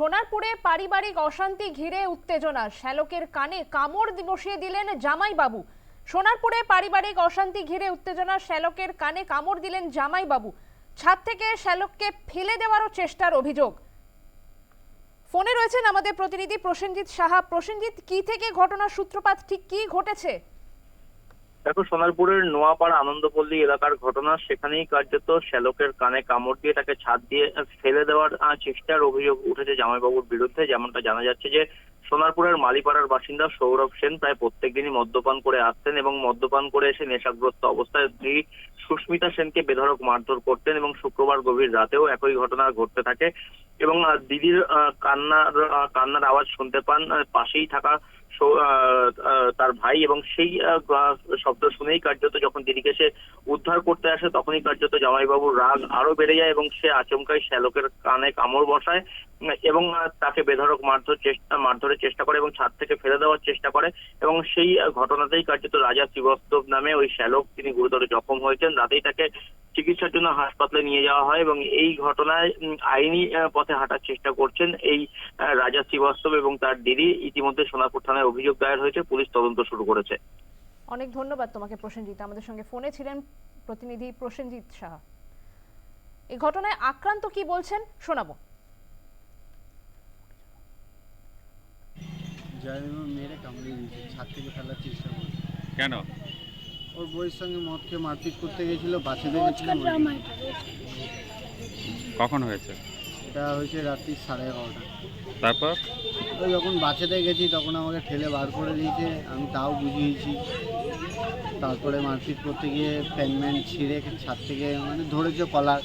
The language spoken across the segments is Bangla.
সোনারপুরে পারিবারিক অশান্তি ঘিরে উত্তেজনা। শ্যালকের কানে কামড় বসিয়ে দিলেন জামাইবাবু। সোনারপুরে পারিবারিক অশান্তি ঘিরে উত্তেজনা, শ্যালকের কানে কামড় দিলেন জামাইবাবু। ছাদ থেকে শ্যালককে ফেলে দেওয়ারও চেষ্টার অভিযোগ। ফোনে রয়েছেন আমাদের প্রতিনিধি প্রসেনজিৎ সাহা। প্রসেনজিৎ, কি থেকে ঘটনার সূত্রপাত ঠিক কি ঘটেছে? দেখো, সোনারপুরের নোয়াপাড়া আনন্দপল্লী এলাকার ঘটনা, সেখানেই কার্যত শ্যালকের কানে কামড় দিয়ে তাকে ছাদ দিয়ে ফেলে দেওয়ার চেষ্টার অভিযোগ উঠেছে জামাইবাবুর বিরুদ্ধে। যেমনটা জানা যাচ্ছে যে, সোনারপুরের মালিপাড়ার বাসিন্দা সৌরভ সেন প্রায় প্রত্যেকদিনই মদ্যপান করে আসতেন এবং মদ্যপান করে এসে নেশাগ্রস্ত অবস্থায় স্ত্রী সুস্মিতা সেনকে বেধড়ক মারধর করতেন এবং শুক্রবার গভীর রাতেও একই ঘটনা ঘটতে থাকে এবং দিদির কান্নার কান্নার আওয়াজ শুনতে পান পাশেই থাকা তার ভাই এবং সেই শব্দ শুনেই কার্যত যখন দিদিকে সে উদ্ধার করতে আসে, তখনই কার্যত জামাইবাবুর রাগ আরও বেড়ে যায় এবং সে আচমকাই শ্যালকের কানে কামড় বসায়, এবং তাকে বেধড়ক মারধর চেষ্টা, মারধরের চেষ্টা করে এবং ছাদ থেকে ফেলে দেওয়ার চেষ্টা করে এবং সেই ঘটনাতেই কার্যত রাজা শ্রীবাস্তব নামে ওই শ্যালক তিনি গুরুতর জখম হয়েছেন। রাতেই তাকে চিকিৎসার জন্য হাসপাতালে নিয়ে যাওয়া হয় এবং এই ঘটনায় আইনি পথে হাঁটার চেষ্টা করছেন এই রাজা শ্রীবাস্তব এবং তার দিদি। ইতিমধ্যে সোনারপুর থানায় অভিযোগ দায়ের হয়েছে। পুলিশ তদন্ত শুরু করেছে। অনেক ধন্যবাদ তোমাকে প্রসেনজিৎ। আমাদের সঙ্গে ফোনে ছিলেন প্রতিনিধি প্রসেনজিৎ সাহা। এই ঘটনায় আক্রান্ত কি বলছেন শোনাবো। যাই মেরে কামড়ে দিয়েছে। ছাদ থেকে ফেলার চেষ্টা করছে। কেন? ওর বইয়ের সঙ্গে মদ খেয়ে মারপিট করতে গেছিল গেছিলাম কখন হয়েছে? এটা হয়েছে রাত্রি সাড়ে এগারোটা। তারপর? তো যখন বাঁচাতে গেছি তখন আমাকে ঠেলে বার করে দিয়েছে আমি তাও বুঝিয়েছি। তারপরে মারপিট করতে গিয়ে প্যান্টম্যান্ট ছিঁড়ে ছাদ থেকে মানে ধরেছে কলার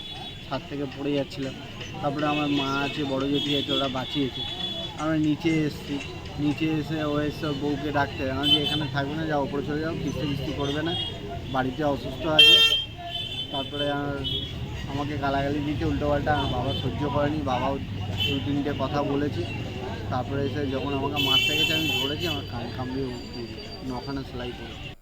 ছাদ থেকে পড়ে যাচ্ছিলাম তারপরে আমার মা আছে বড় জেঠি আছে ওরা বাঁচিয়েছে। আমরা নিচে এসেছি। নিচে এসে ও এসে বউকে ডাকতে আমি যে এখানে থাকবে না যা ওপরে চলে যাও, কিস্তি কিস্তি করবে না। বাড়িতে অসুস্থ আছে। তারপরে আমাকে গালাগালি দিয়েছে উল্টোপাল্টা। বাবা সহ্য করেনি। বাবাও দু তিনটে কথা বলেছে। তারপরে এসে যখন আমাকে মারতে গেছে, আমি ধরেছি, আমার কান কামড়িয়ে নখানা সেলাই করে।